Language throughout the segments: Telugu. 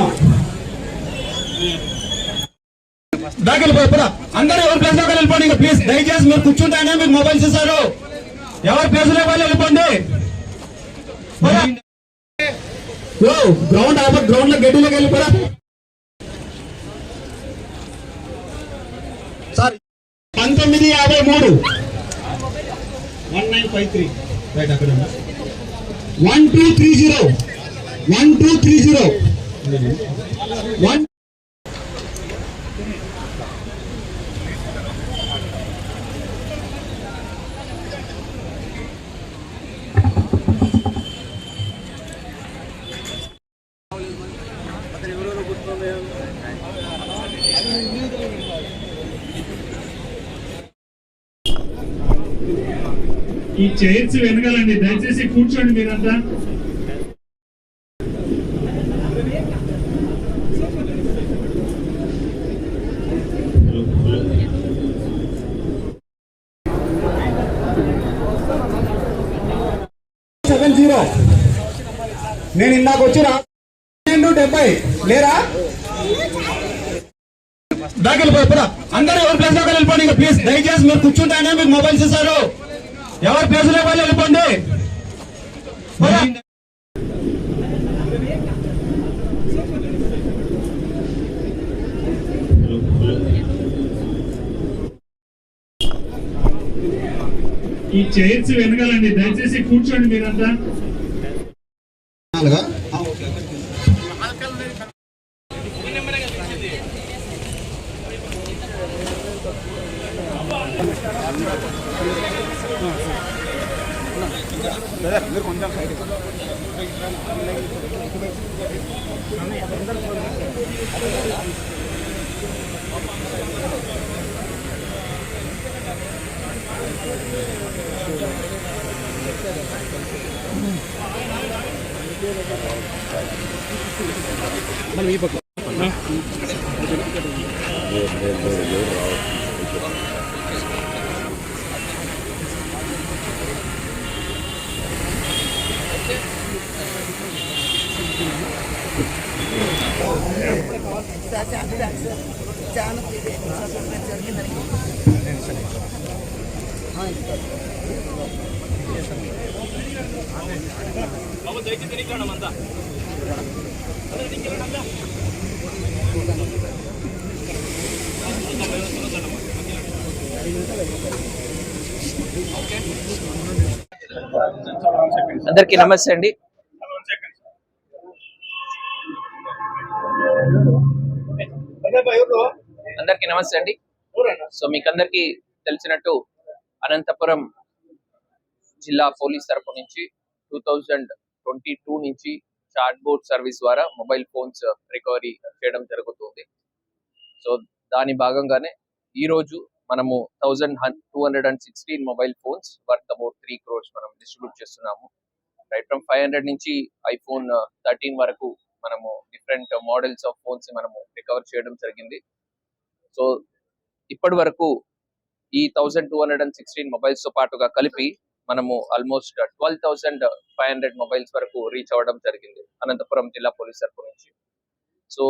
మాకు దాఖలు అందరూ ఎవరు ప్లేస్లోకి వెళ్ళిపోండి. ఇంకా ప్లీజ్ దయచేసి మీరు కూర్చుంటానే మీకు మొబైల్ ఇస్తారు ఎవరు ప్లేస్లో వెళ్ళిపోండి. గ్రౌండ్ ఆఫర్ గ్రౌండ్లో గడ్డిలోకి వెళ్ళిపోరా సార్. పంతొమ్మిది యాభై మూడు. One nine five three right అక్కడ one two three zero one two three zero ఈ చైర్స్ వెనకాలండి దయచేసి కూర్చోండి మీరంతా. జీరో. నేను ఇందాక వచ్చిన పన్నెండు డెబ్బై. లేరా? దాకెళ్ళిపోయి అందరూ ఎవరి ప్లేస్లోకి వెళ్ళిపోండి? ఇంకా ప్లీజ్ దయచేసి మీరు కూర్చుంటానే మీకు మొబైల్స్ ఇస్తారు ఎవరి ప్లేస్లోకి వెళ్ళిపోండి? ఈ చైర్స్ వెనకాలండి. దయచేసి కూర్చోండి మీరంతా నాలుగా? అందరికీ నమస్తే అండి. అందరికీ నమస్తే అండి. సో మీకు అందరికీ తెలిసినట్టు అనంతపురం జిల్లా పోలీస్ తరపు నుంచి టూ థౌజండ్ ట్వంటీ టూ నుంచి చాట్ బోర్డ్ సర్వీస్ ద్వారా మొబైల్ ఫోన్స్ రికవరీ చేయడం జరుగుతుంది. సో దాని భాగంగానే ఈ రోజు మనము thousand two hundred and sixteen mobile phones worth about three crores మనం డిస్ట్రిబ్యూట్ చేస్తున్నాము. రైట్ ఫ్రమ్ ఫైవ్ హండ్రెడ్ నుంచి ఐఫోన్ థర్టీన్ వరకు మనము డిఫరెంట్ మోడల్స్ ఆఫ్ ఫోన్స్ మనము రికవర్ చేయడం జరిగింది. సో ఇప్పటి వరకు ఈ thousand two hundred and sixteen మొబైల్స్తో పాటుగా కలిపి మనము almost twelve thousand five hundred mobiles వరకు రీచ్ అవ్వడం జరిగింది. అనంతపురం జిల్లా పోలీస్ తరపు నుంచి. So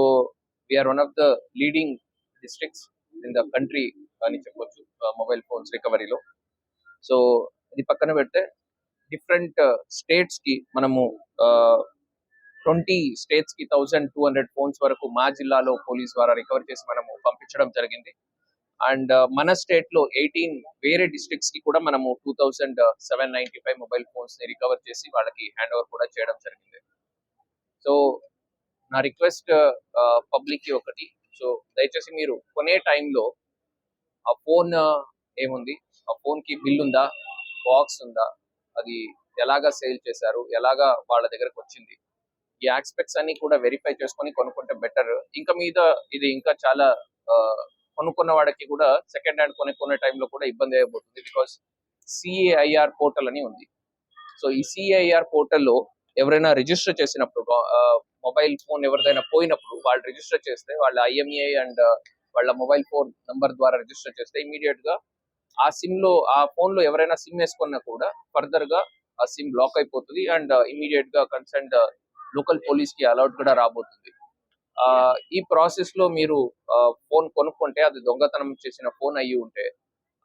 we're one of the leading districts in the country అని చెప్పొచ్చు మొబైల్ ఫోన్స్ రికవరీలో సో ఇది పక్కన పెడితే డిఫరెంట్ స్టేట్స్ uh, కి మనము ట్వంటీ స్టేట్స్కి థౌసండ్ టూ హండ్రెడ్ ఫోన్స్ వరకు మా జిల్లాలో పోలీస్ ద్వారా రికవర్ చేసి మనము పంపించడం జరిగింది. అండ్ మన స్టేట్లో ఎయిటీన్ వేరే డిస్ట్రిక్ట్స్కి కూడా మనము two thousand seven ninety five mobile ఫోన్స్ని recover చేసి వాళ్ళకి హ్యాండ్ ఓవర్ కూడా చేయడం జరిగింది. సో నా రిక్వెస్ట్ పబ్లిక్కి ఒకటి. సో దయచేసి మీరు కొనే టైంలో ఆ ఫోన్ ఏముంది? ఆ ఫోన్కి బిల్ ఉందా? బాక్స్ ఉందా? అది ఎలాగా సేల్ చేశారు? ఎలాగా వాళ్ళ దగ్గరకు వచ్చింది? ఈ ఆస్పెక్ట్స్ అన్ని కూడా వెరిఫై చేసుకొని కొనుక్కుంటే బెటర్. ఇంకా మీద ఇది ఇంకా చాలా కొనుక్కున్న వాడికి కూడా సెకండ్ హ్యాండ్ కొనుక్కునే టైంలో కూడా ఇబ్బంది అయిపోతుంది బికాస్ సిఐఆర్ పోర్టల్ అని ఉంది. సో ఈ సిఐఆర్ పోర్టల్లో ఎవరైనా రిజిస్టర్ చేసినప్పుడు మొబైల్ ఫోన్ ఎవరిదైనా పోయినప్పుడు వాళ్ళు రిజిస్టర్ చేస్తే వాళ్ళ ఐఎంఏ అండ్ uh, వాళ్ళ మొబైల్ ఫోన్ నంబర్ ద్వారా రిజిస్టర్ చేస్తే ఇమీడియట్గా ఆ సిమ్లో ఆ ఫోన్లో ఎవరైనా సిమ్ వేసుకున్నా కూడా ఫర్దర్గా ఆ సిమ్ బ్లాక్ అయిపోతుంది అండ్ ఇమీడియట్ uh, గా కన్సర్న్ లోకల్ పోలీస్కి అలౌట్ కూడా రాబోతుంది. ఈ ప్రాసెస్లో మీరు ఫోన్ కొనుక్కుంటే అది దొంగతనం చేసిన ఫోన్ అయ్యి ఉంటే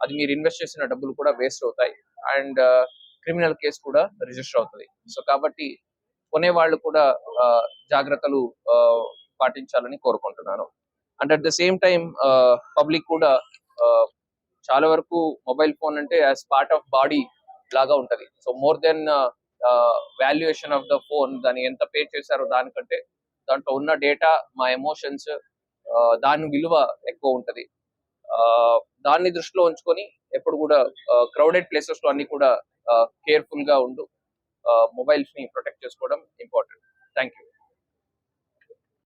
అది మీరు ఇన్వెస్ట్ చేసిన డబ్బులు కూడా వేస్ట్ అవుతాయి. అండ్ క్రిమినల్ కేసు కూడా రిజిస్టర్ అవుతుంది. సో కాబట్టి కొనే వాళ్ళు కూడా జాగ్రత్తలు పాటించాలని కోరుకుంటున్నాను. And at the same time public కూడా చాలా వరకు మొబైల్ ఫోన్ అంటే యాజ్ పార్ట్ ఆఫ్ బాడీ లాగా ఉంటది. So more then valuation of the phone దాన్ని ఎంత పే చేశారో దానికంటే దాంట్లో ఉన్న డేటా మా ఎమోషన్స్ దాని విలువ ఎక్కువ ఉంటది. ఆ, దాన్ని దృష్టిలో ఉంచుకొని ఎప్పుడు కూడా క్రౌడెడ్ ప్లేసెస్లో అన్ని కూడా కేర్ఫుల్గా ఉండు. మొబైల్స్ని ప్రొటెక్ట్ చేసుకోవడం ఇంపార్టెంట్ థ్యాంక్ యూ